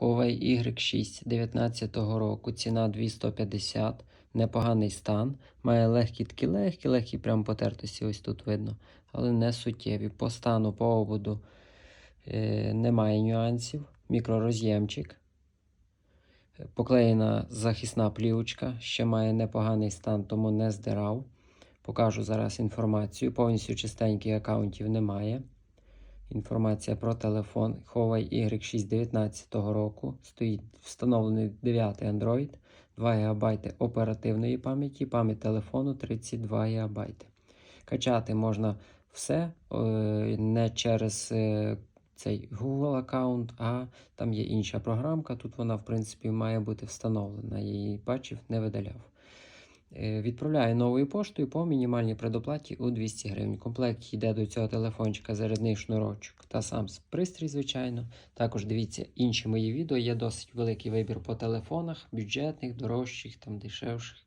Huawei Y6 19 року, ціна 250, непоганий стан. Має легкі такі легкі, легкі прям потертості, ось тут видно, але не суттєві. По стану, по ободу е, немає нюансів. Мікророз'ємчик. Поклеєна захисна плівочка, ще має непоганий стан, тому не здирав. Покажу зараз інформацію. Повністю чистеньких аккаунтів немає. Інформація про телефон Huawei Y6 19 року. Стоїть встановлений 9 Android, 2 ГБ оперативної пам'яті, пам'ять телефону 32 ГБ. Качати можна все е, не через е, цей Google аккаунт, а там є інша програмка. Тут вона, в принципі, має бути встановлена. Я її бачив, не видаляв. Е, Відправляю новою поштою по мінімальній предоплаті у 200 гривень. Комплект йде до цього телефончика зарядний шнурочок та сам пристрій, звичайно. Також дивіться інші мої відео. Є досить великий вибір по телефонах, бюджетних, дорожчих, там дешевших.